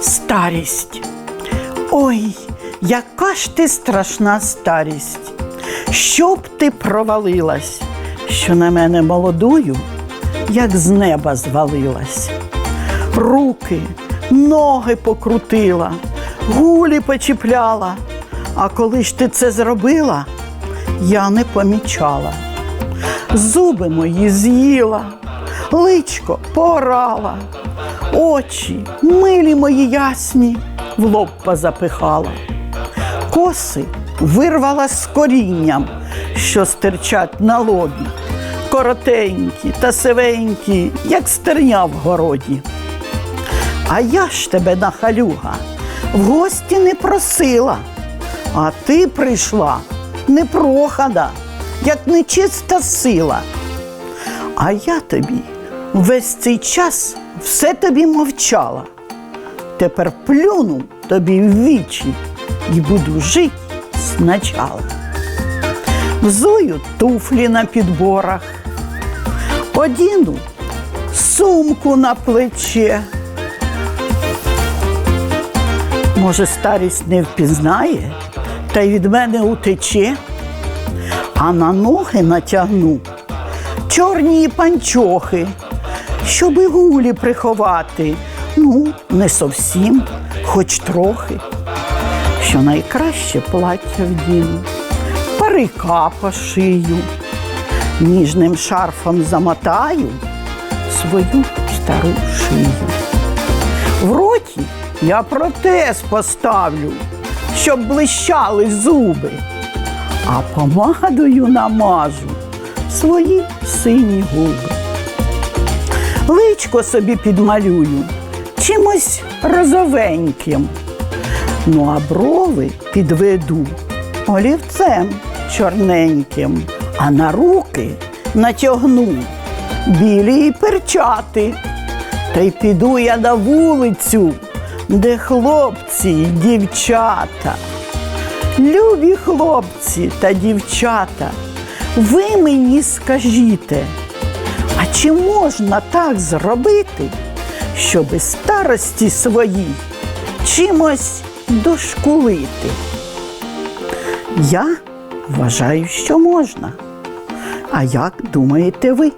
Старість. Ой, яка ж ти страшна старість. Щоб ти провалилась, що на мене молодую, як з неба звалилась. Руки, ноги покрутила, гулі почіпляла. А коли ж ти це зробила, я не помічала. Зуби мої з'їла, личко порала, очі, милі мої ясні, в лоб позапихала. Коси вирвала з корінням, що стирчать на лобі, коротенькі та сивенькі, як стерня в городі. А я ж тебе нахалюга, в гості не просила, а ти прийшла непрохада, як нечиста сила. А я тобі весь цей час все тобі мовчала. Тепер плюну тобі в вічі і буду жити спочатку. Взую туфлі на підборах, одіну сумку на плече. Може, старість не впізнає та й від мене утече, а на ноги натягну чорні панчохи, щоби гулі приховати. Ну, не зовсім, хоч трохи. Що найкраще плаття вдіну, парика пошию, ніжним шарфом замотаю свою стару шию. В роті я протез поставлю, щоб блищали зуби, а помадою намажу свої сині губи. Личко собі підмалюю чимось розовеньким. Ну а брови підведу олівцем чорненьким, а на руки натягну білі перчати. Та й піду я на вулицю, де хлопці й дівчата. Любі хлопці та дівчата, ви мені скажіте, чи можна так зробити, щоби старості своїй чимось дошкулити? Я вважаю, що можна. А як думаєте ви?